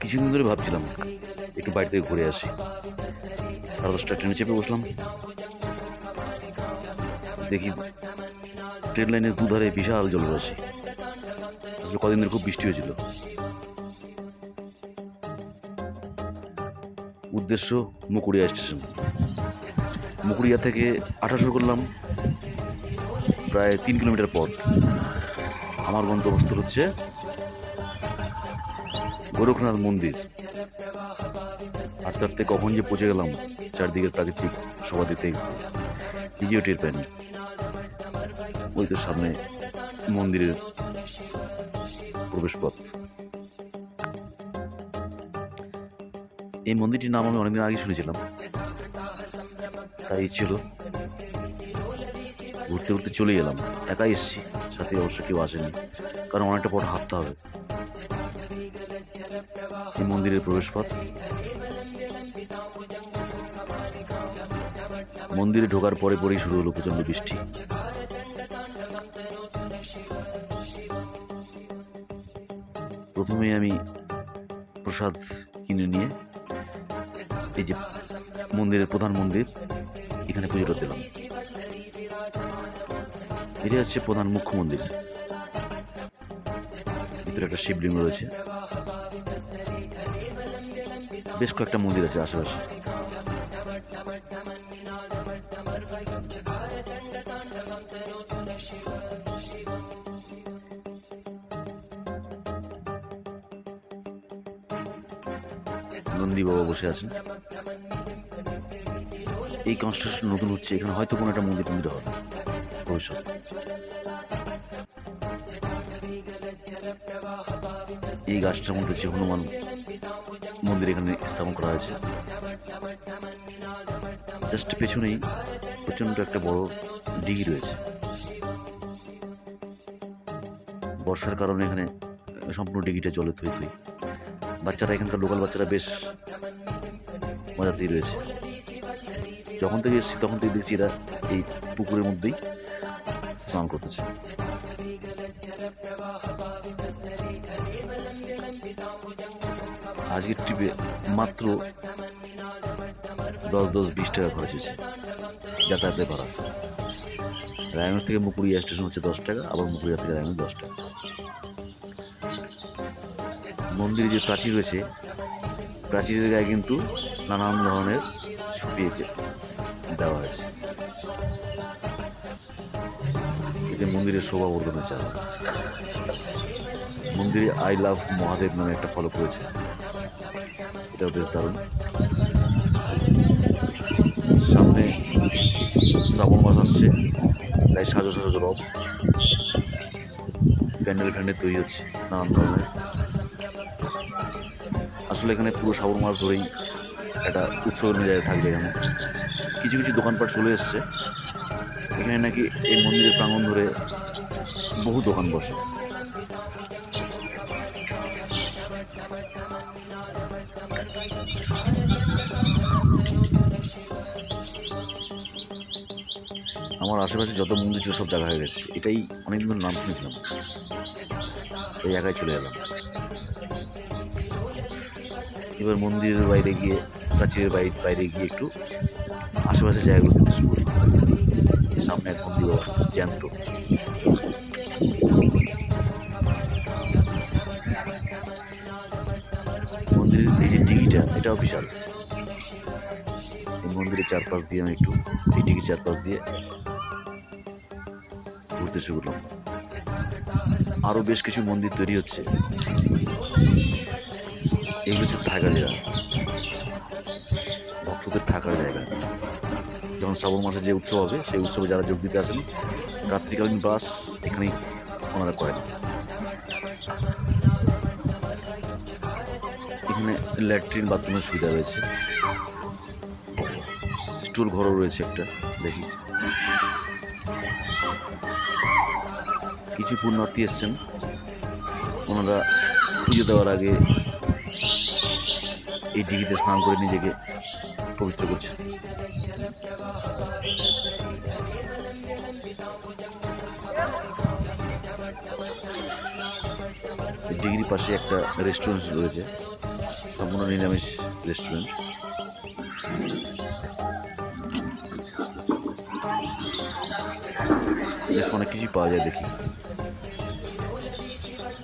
কিছুদিন ধরে ভাবছিলাম, একটু বাড়ি থেকে ঘুরে আসি। সাড়ে দশটা ট্রেনে চেপে বসলাম। দেখি ট্রেন লাইনের দুধারে বিশাল জলরাশি। আসলে কদিন ধরে খুব বৃষ্টি হয়েছিল। উদ্দেশ্য, মুকুড়িয়া স্টেশন। মুকুড়িয়া থেকে আঠা শুরু করলাম প্রায় তিন কিলোমিটার পথ। আমার গন্তব্যস্থল হচ্ছে গোরখনাথ মন্দির। আস্তে আস্তে কখন যে পৌঁছে গেলাম চারদিকের প্রাকৃতিক সভা দিতে নিজেও টের পাইনি। ওই তো সামনে মন্দিরের প্রবেশপথ। এই মন্দিরটির নাম আমি অনেকদিন আগে শুনেছিলাম। তাই ছিল। ঘুরতে ঘুরতে চলে গেলাম। একাই এসেছি। সাথে অবশ্য কেউ আসেনি। কারণ অনেকটা পথ হাঁটতে হবে। এই মন্দিরের প্রবেশ পথ মন্দিরে ঢোকার পরে পরেই শুরু হলো প্রচণ্ড বৃষ্টি। প্রথমে আমি প্রসাদ কিনে নিয়ে এই যে মন্দিরের প্রধান মন্দির, এখানে পুজোটা দিলাম এটা হচ্ছে প্রধান মুখ্য মন্দির। ভিতরে একটা শিবলিঙ্গ রয়েছে। বেশ কয়েকটা মন্দির আছে আশেপাশে। নন্দী বাবা বসে আছেন। এই কনস্ট্রাকশন নতুন হচ্ছে, এখানে হয়তো কোনো একটা মন্দির টন্দির হবে, ভবিষ্যৎ। এই গাছটার মধ্যে যে হনুমান। মন্দির এখানে স্থাপন করা হয়েছে। জাস্ট পেছনেই প্রচণ্ড একটা বড় দিঘি রয়েছে। বর্ষার কারণে এখানে সম্পূর্ণ ডিগিটা জলে থই থই। বাচ্চারা এখানকার লোকাল বাচ্চারা বেশ মজাতেই রয়েছে। যখন থেকে এসেছি, তখন থেকে দেখছি এরা এই পুকুরের মধ্যেই স্নান করতেছে। আজকের ট্রিপে মাত্র দশ দশ বিশ টাকা খরচ হয়েছে যাতায়াতের ভাড়া রায়গঞ্জ থেকে মুকুরিয়া স্টেশন হচ্ছে দশ টাকা, আবার মুকুরিয়া থেকে রায়গঞ্জ দশ টাকা। মন্দিরে যে প্রাচীর রয়েছে, প্রাচীরের গায়ে কিন্তু নানান ধরনের এঁকে দেওয়া হয়েছে। এতে মন্দিরের শোভা বর্ধনের চাল। মন্দিরে আই লাভ মহাদেব নামে একটা ফলক রয়েছে। এটাও বেশ দারুণ। সামনে শ্রাবণ মাস আসছে, তাই সাজো সাজো রব। প্যান্ডেল ফ্যান্ডেল তৈরি হচ্ছে, নানান ধরনের। আসলে এখানে পুরো শ্রাবণ মাস ধরেই একটা উৎসবের মেজাজে থাকবে এখানে। কিছু কিছু দোকানপাট চলে এসছে। এখানে নাকি এই মন্দিরের প্রাঙ্গণ ধরে বহু দোকান বসে। আমার আশেপাশে যত মন্দির ছিল সব দেখা হয়ে গেছে। এটাই ধরে নাম শুনেছিলাম। এই জায়গায় চলে গেলাম এবার মন্দিরের বাইরে গিয়ে, প্রাচীরের বাইরে বাইরে গিয়ে একটু আশেপাশের জায়গাগুলো দেখতে শুরু করলাম সামনে এক মন্দির জ্যান্ত। মন্দিরের এই যে দিঘিটা এটাও বিশাল মন্দিরের চারপাশ দিয়ে আমি একটু, এই দিঘির চারপাশ দিয়ে ঘুরতে শুরু করলাম আরও বেশ কিছু মন্দির তৈরি হচ্ছে। এগুলো হচ্ছে থাকার জায়গা। ভক্তদের থাকার জায়গা। যেমন শ্রাবণ মাসে যে উৎসব হবে, সেই উৎসবে যারা যোগ দিতে আসেন, রাত্রিকালীন বাস এখানেই ওনারা করেন। এখানে ল্যাট্রিন বাথরুমের সুবিধা রয়েছে। স্টোর ঘরও রয়েছে একটা, দেখি। কিছু পুণ্যার্থী এসছেন। ওনারা পুজো দেওয়ার আগে এই দিঘিতে স্নান করে নিজেকে পবিত্র করছে ডিগ্রি পাশে একটা রেস্টুরেন্ট রয়েছে, সম্পূর্ণ নিরামিষ রেস্টুরেন্ট। অনেক কিছুই পাওয়া যায় দেখি।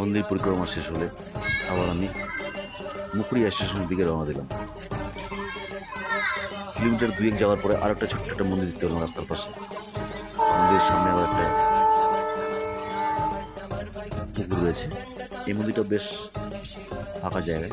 মন্দির পরিক্রমা শেষ হলে আবার আমি মুকুরিয়া স্টেশনের দিকে রওনা দিলাম। কিলোমিটার দুয়েক যাওয়ার পরে আর একটা ছোট্ট একটা মন্দির দেখতে পেলাম রাস্তার পাশে। মন্দিরের সামনে আবার একটা পুকুর রয়েছে। এই মন্দিরটা বেশ ফাঁকা জায়গায়।